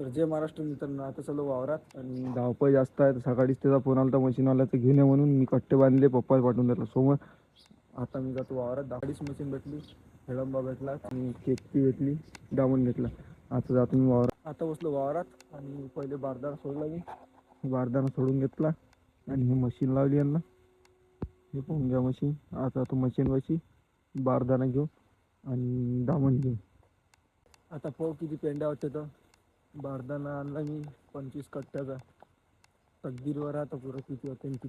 तर जय महाराष्ट्र मित्रांनो आता चालू वावरात आणि धावपळ जास्त आहे तर सकाळीच त्याचा फोन आला तर मशीनवाला तर घेऊन ये म्हणून मी कट्टे बांधले पप्पा पाठवून दिला. समोर आता मी जातो वावरात. दाखडीच मशीन भेटली हेळंबा भेटला आणि केकपी भेटली डामून भेटला. आता जातो मी वावरात. आता बसलो वावरात आणि पहिले बारदाना सोडला मी. बारदाना सोडून घेतला आणि ही मशीन लावली यांना. हे पाहून घ्या मशीन आता तो मशीन वशी बारदाना घेऊ आणि दामण घेऊ आता पाहू किती पेंड्या होत्या तर. बारदाना आणला मी पंचवीस कट्ट्याचा. तकदीरवर आता पुरं किती होते किती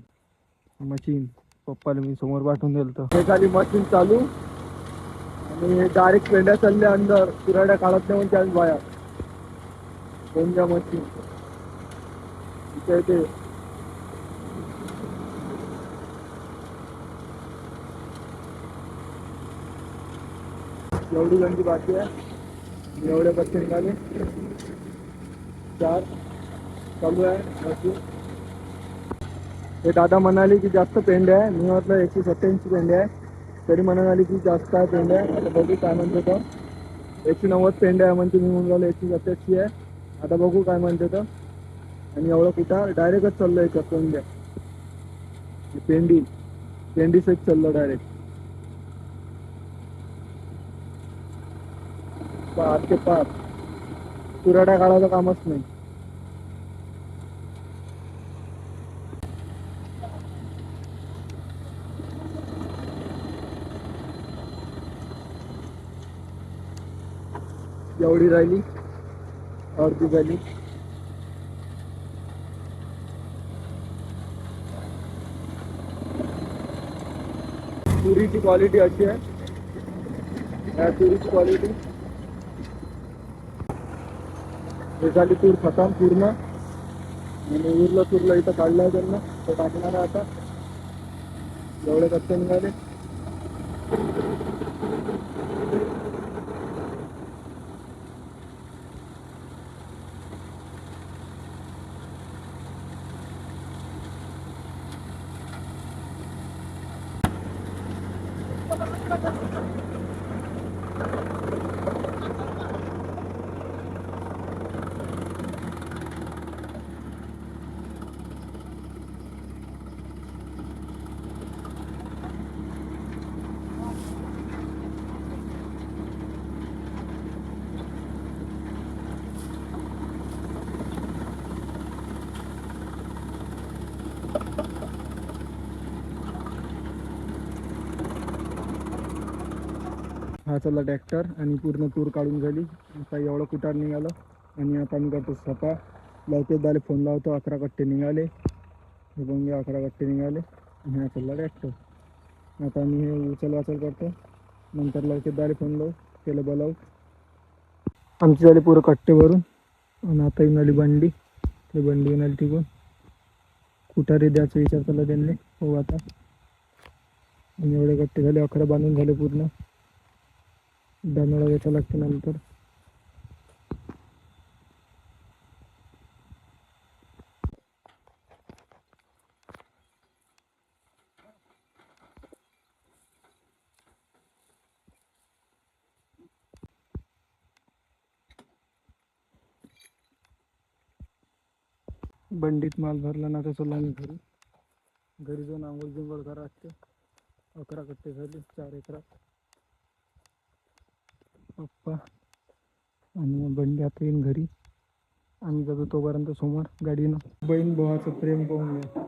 मशीन पप्पाला मी समोर पाठवून दिलं तर हे खाली मशीन चालू. आणि डायरेक्ट पेंड्या चालल्या अंदर. कुराड्या काढत नाही म्हणजे आज बाया. कोणत्या मशीन इथे इथे एवढी गंजी बाकी आहे. एवढे पत्ते निघाले. चार. चालू आहे. बाकी. हे दादा म्हणाले की जास्त पेंडे आहे. मी म्हटलं एकशे सत्याऐंशी पेंडे आहे. तरी म्हणाली की जास्त आहे पेंडे आहे. आता बघू काय म्हणते तर एकशे नव्वद पेंडे आहे म्हणते मी म्हणून राहिलो एकशे सत्याऐंशी आहे. आता बघू काय म्हणते तर आणि एवढं कुठं? डायरेक्टच चाललं याच्यात पेंड्या आहे पेंडी पेंडीसच चाललं डायरेक्ट पार ते पार कुराड्या काढायचं कामच नाही. एवढी राहिली. अर्धी झाली. तुरीची क्वालिटी अशी आहे. या तुरीची क्वालिटी हे झाली तूर खतम पूर्ण. आणि उरलं तुरलं इथं काढलं आहे त्यांना. तो टाकणार आहे आता. एवढे कच्चे निघाले. हा चला ट्रॅक्टर आणि पूर्ण तूर काढून झाली. आता एवढं कुटार निघालं. आणि आता आम्ही करतो सपा लवकर दाले फोन लावतो अकरा कट्टे निघाले. हे बघून अकरा कट्टे निघाले. आणि हा चालला ट्रॅक्टर. आता आम्ही हे उचल वाचल करतो. नंतर लवकर दाले फोन लावू त्याला बोलावू. आमची झाली पुरं कट्टे भरून. आणि आता येऊन आली बंडी. ते बंडी येऊन आली तिकडून. कुठारे द्यायचा विचार केला त्यांनी. हो आता. आणि एवढे कट्टे झाले अकरा बांधून झाले पूर्ण. दानोळा घ्यायचा लागते नंतर बंडीत माल भरला ना तर चला घरी घरी जाऊन आंघोळ जिंगोळ करा लागते अकरा कट्टे झाले चार एकरात. पप्पा आणि बंडी आता येईन घरी. आम्ही जातो तोपर्यंत समोर गाडीनं. बहीण भावाचं प्रेम पाहून घ्या.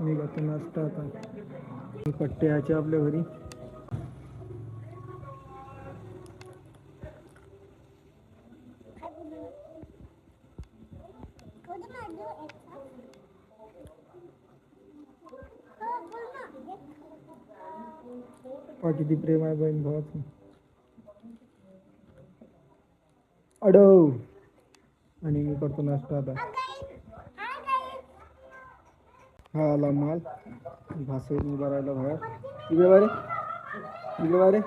मी जातो नाश्ता आता. पट्टे यायचे आपल्या घरी. पहा किती प्रेम आहे बहीण भावाचं. अडव. आणि मी करतो नाश्ता आता. हा आला माल. भासून उभा राहिला बाहेर. इकडे बारे इकडे बारे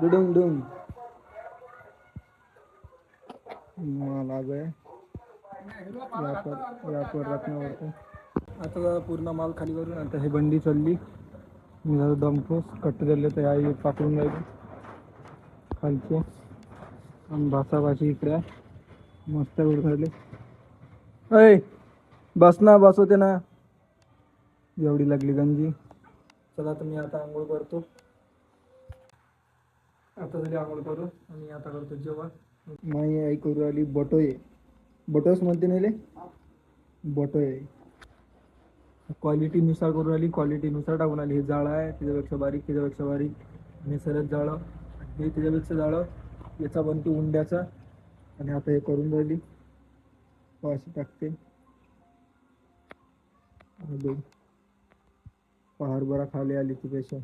डुडुंग डुंग माल आज आहे व्यापार व्यापार रत्नावरती. आता जरा पूर्ण माल खाली करून आता हे बंडी चालली. मी जरा दमपोस कट्टे झाले तर ह्या पाकडून जायचं खालचे. आणि भासाभाशी इकडे आहे. मस्त रोड झाले अय बस ना बसवते ना. एवढी लागली गंजी. चला तर मी आता आंघोळ करतो. आता झाली आंघोळ करू आणि आता करतो जेवण. माई आई करू आली बटोये. बटोस म्हणते नेले बटोये. क्वालिटीनुसार करून आली क्वालिटीनुसार टाकून आली. हे जाळं आहे त्याच्यापेक्षा बारीक त्याच्यापेक्षा बारीक. आणि सरच जाळं. हे त्याच्यापेक्षा जाळं. याचा बनतो उंड्याचा. आणि आता हे करून राहिली. हो अशी टाकते हरभरा खाली आली ती पेशा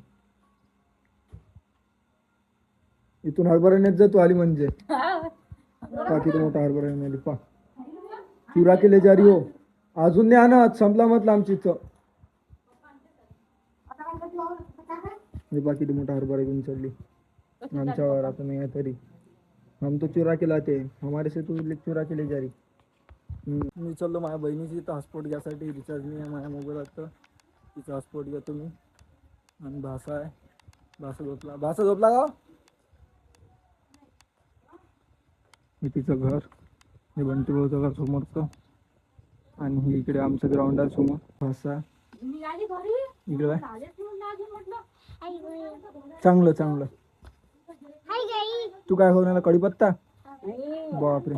इथून हरभरा नेत जातो आली म्हणजे. पा किती मोठा हरभरा नेऊन आली. पा चुरा केले जारी हो. अजून नाही आणत संपला म्हटलं आमची इथं. बाकी मोठा हरभरा घेऊन चालली. आमच्यावर आता नाही तरी. हम तो चुरा के लाते हैं. हमारे से तू चुरा के ले जा रही. मी चाललो माझ्या बहिणीची हॉटस्पॉट घ्यासाठी रिचार्ज नाही आहे माझ्या मोबाईलात तिचा हॉटस्पॉट घेतो मी। आणि भासा आहे भासा झोपला भासा झोपला का हे तिचं घर। हे बंटी भाऊचं घर समोरचं आणि हे इकडे आमचं ग्राउंड आहे समोर. भासा इकडे. चांगलं चांगलं. तू काय खाऊन आला? कढीपत्ता बापरे.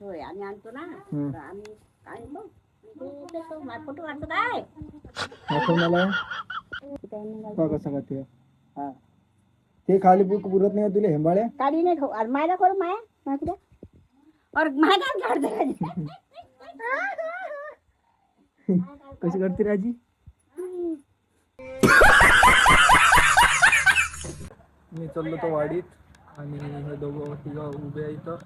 होय. आम्ही आणतो ना. हम्म. तर आम्ही काय मग? ते देतो, माझा फोटो काढतो काय? खाऊन आला का कसा का ते. हा. ते खाली पुक पुरत नाही का तुला हेंबाळ्या काढी नाही खाऊ. अरे मायला करू माया? माया और मायला काढते कशी करते रे आजी मी चाललो तो वाडीत. आणि हे दोघं तिघं उभे आहे इथं.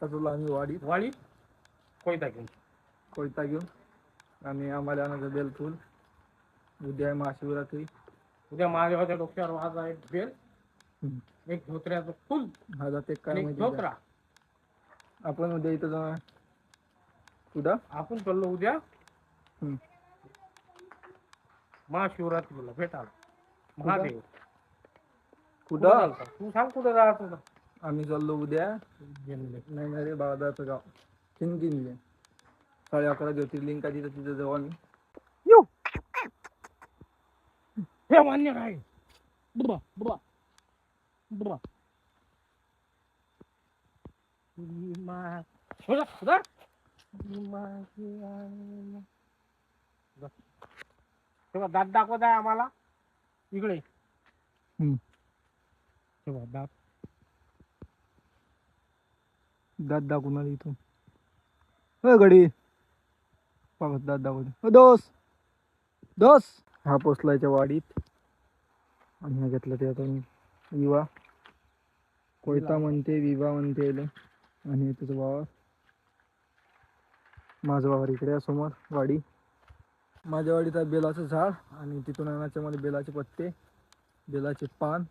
चाललो आम्ही वाडीत वाळी कोयता घेऊन. कोयता घेऊन. आणि आम्हाला आणायचं बेलफूल उद्या आहे महाशिवरात्री. उद्या महादेवाच्या डोक्यावर वाजा एक बेल. एक धोत्र्याचं फुल. हा जाते काय माहिती उद्या. धोत्रा. आपण उद्या इथं जाऊ कुठं? आपण चाललो उद्या. महाशिवरात्रीला भेटायला. महादेव. कुठं कुठं चालता? तू सांग कुठं जायचं होतं? आम्ही चाललो उद्या गेलेले. नाही नाही रे बाळदाचं गाव किनकिनले साडे अकरा ज्योतिर्लिंग का तिथं तिथं जाऊ आम्ही हे मान्य काय बुवा, बुवा, बुवा. मा- सुधा, सुधा. माझी आई. जा. तेव्हा दात दाखवत आहे आम्हाला इकडे हम्म. तेव्हा दात दाखवून आली इथून अ गडी बघत दात दाखवते अ दोस दोस हा पोचलायच्या वाडीत आणि हा घेतला ते आता विवा कोयता म्हणते विवा म्हणते. आणि त्याचं वावर माझं वावर इकडे समोर वाडी माझ्या वाडीत आहे बेलाचं झाड आणि तिथून आणायचे मला बेलाचे पत्ते बेलाचे पान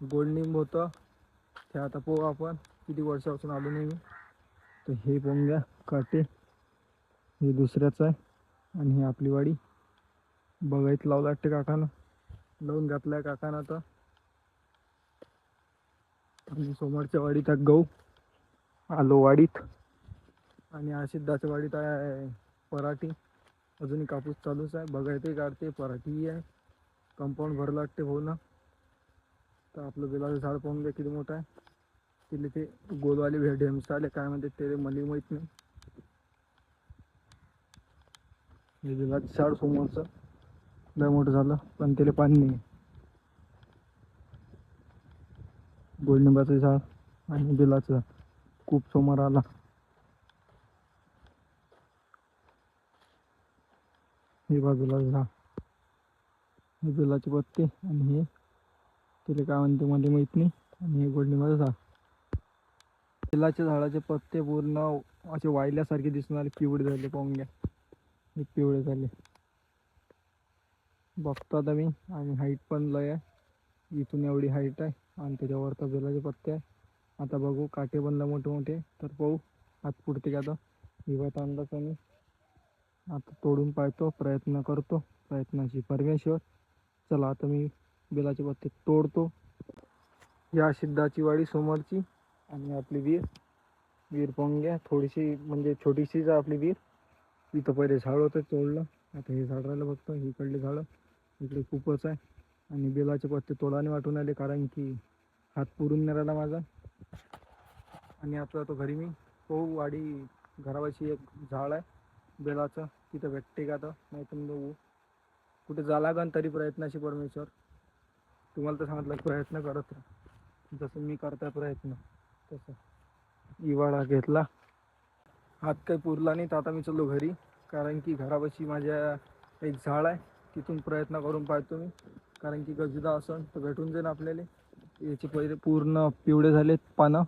गोडनिंब होतं. ते आता पोहू आपण किती वर्षापासून आलो नाही मी. तर हे पोंग्या काटे. हे दुसऱ्याचं आहे. आणि हे आपली वाडी. बघायत लावलं वाटते काकानं. लावून घातलाय काकानं आता. आणि समोरच्या वाडीत आहे गहू आलो वाडीत. आणि आशिद्धाच्या वाडीत आहे पराठी. अजूनही कापूस चालूच आहे. बघायतही काढते पराठीही आहे. कंपाऊंड भरलं वाटते भाऊ ना तर आपलं बेलाचं झाड पाहून घ्या किती मोठं आहे. तिथले ते गोलवाले भेट ढेमस आले काय म्हणते ते मला माहीत नाही. हे बेलाचं झाड समोरचं लय मोठं झालं पण त्याला पाणी नाही. गोलनिंबाचं झाड आणि बेलाचं खूप समोर आला. हे बाजूला झाड. हे बेलाचे पत्ते आणि हे तिला काय म्हणते मला माहीत नाही. आणि हे गोडणीमध्ये झाड तेलाच्या झाडाचे पत्ते पूर्ण असे वाळल्यासारखे दिसून आले पिवळे झाले पाहून घ्या. हे पिवळे झाले. बघतो आता मी. आणि हाईट पण लय आहे. इथून एवढी हाईट आहे. आणि त्याच्यावर तर बेलाचे पत्ते आहे. आता बघू काटे पण मोठे मोठे तर पाहू आत पुढते का आता. विवात आणलाच मी आता तोडून पाहतो प्रयत्न करतो. प्रयत्नाची परमेश्वर. चला आता मी बेलाचे पत्ते तोडतो. या सिद्धाची वाडी समोरची आणि आपली विहीर विहीर पोंग्या थोडीशी म्हणजे छोटीशीच आहे आपली विहीर इथं पहिले झाड होतं तोडलं. आता हे झाड राहिलं फक्त इकडले झाडं. इकडे खूपच आहे. आणि बेलाचे पत्ते तोडाने वाटून आले कारण की हात पुरून नाही राहिला माझा. आणि आता तो घरी मी पाहू वाडी घरापाशी एक झाड आहे. बेलाचं तिथं भेटते का तर नाही तर मग कुठे जा लागन तरी प्रयत्नाशी परमेश्वर. तुम्हाला तर सांगितलं प्रयत्न करत राहा. जसं मी करताय प्रयत्न तसं. इवाळा घेतला. हात काही पुरला नाही तर आता मी चाललो घरी. कारण की घरापाशी माझ्या एक झाड आहे तिथून प्रयत्न करून पाहतो मी. कारण की गजदा असन तर भेटून जाईल आपल्याला. याचे पहिले पूर्ण पिवळे झालेत पानं.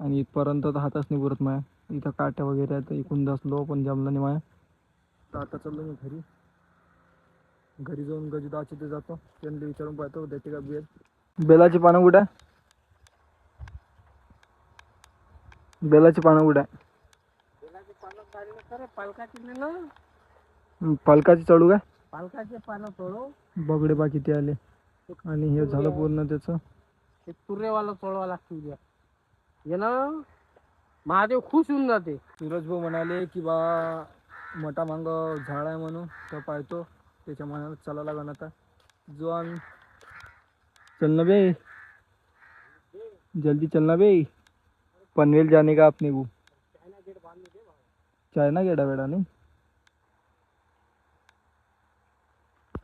आणि इथपर्यंत तर हातच नाही पुरत माया. इथं काट्या वगैरे आहेत इकून दसलो पण जमलं नाही माया. तर आता चाललो मी घरी. घरी जाऊन गजदाचे ते जातो. त्यांना विचारून पाहतो देते का बेल. बेलाची पानं कुठं आहे? बेलाची पानं कुठं आहे? बेलाचे पानं काढले खरं पालकाची हं, पालकाची चढू काय? पालकाचे पानं तोडू. बगडे बा किती आले. आणि हे झालं पूर्ण त्याचं. ते तुरेवाला तोडवा लागते उद्या. ये ना महादेव खुश होऊन जाते. सूरज भाऊ म्हणाले की बा मोठा मांग झाड आहे म्हणून तर पाहतो. त्याच्या मनात चाला लागण आता. जो आम्ही चल ना बे. जल्दी चलना बे. पनवेल जाने का अपने वो चायना गेडा बेडा नाही?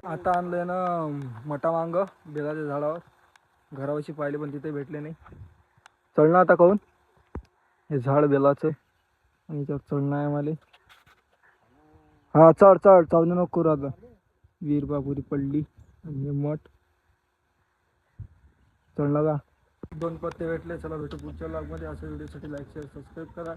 आता आणलंय ना मटा वांग बेलाच्या झाडावर. घरापाशी पाहिले पण तिथे भेटले नाही. चढणं आता काऊन हे झाड बेलाचं आणि त्यात चढणं आहे मला हा चढ चढ. चढणं नको करू आता. वीरबापुरी पडली आणि हे मठ. चढला का दोन पत्ते भेटले चला भेटू पुढच्या ब्लॉगमध्ये असं व्हिडिओसाठी लाईक शेअर सबस्क्राईब करा.